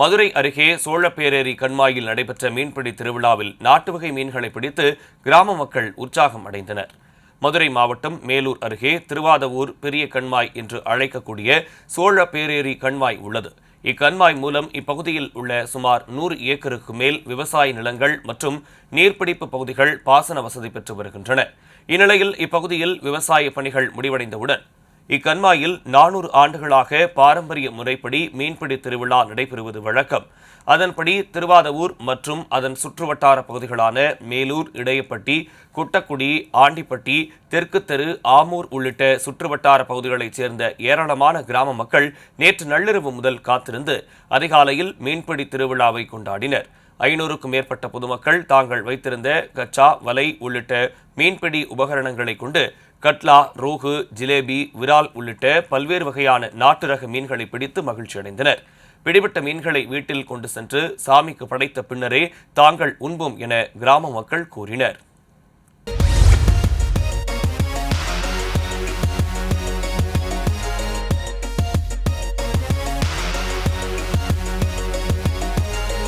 மதுரை அருகே சோழப்பேரேரி கண்மாயில் நடைபெற்ற மீன்பிடி திருவிழாவில் நாட்டு வகை மீன்களை பிடித்து கிராம மக்கள் உற்சாகம் அடைந்தனர். மதுரை மாவட்டம் மேலூர் அருகே திருவாதவூர் பெரிய கண்மாய் என்று அழைக்கக்கூடிய சோழ பேரேரி கண்மாய் உள்ளது. இக்கண்மாய் மூலம் இப்பகுதியில் உள்ள சுமார் நூறு ஏக்கருக்கு மேல் விவசாய நிலங்கள் மற்றும் நீர்பிடிப்பு பகுதிகள் பாசன வசதி பெற்று வருகின்றன. இந்நிலையில் இப்பகுதியில் விவசாய பணிகள் முடிவடைந்தவுடன் இக்கண்மாயில் நானூறு ஆண்டுகளாக பாரம்பரிய முறைப்படி மீன்பிடி திருவிழா நடைபெறுவது வழக்கம். அதன்படி திருவாதவூர் மற்றும் அதன் சுற்றுவட்டார பகுதிகளான மேலூர் இடையப்பட்டி குட்டக்குடி ஆண்டிப்பட்டி தெற்கு தெரு ஆமூர் உள்ளிட்ட சுற்றுவட்டார பகுதிகளைச் சேர்ந்த ஏராளமான கிராம மக்கள் நேற்று நள்ளிரவு முதல் காத்திருந்து அதிகாலையில் மீன்பிடி திருவிழாவை கொண்டாடினர். ஐநூறுக்கும் மேற்பட்ட பொதுமக்கள் தாங்கள் வைத்திருந்த கச்சா வலை உள்ளிட்ட மீன்பிடி உபகரணங்களை கொண்டு கட்லா ரோகு ஜிலேபி விரால் உள்ளிட்ட பல்வேறு வகையான நாட்டு ரக மீன்களை பிடித்து மகிழ்ச்சி அடைந்தனர். பிடிபட்ட மீன்களை வீட்டில் கொண்டு சென்று சாமிக்கு படைத்த பின்னரே தாங்கள் உண்போம் என கிராம மக்கள் கூறினர்.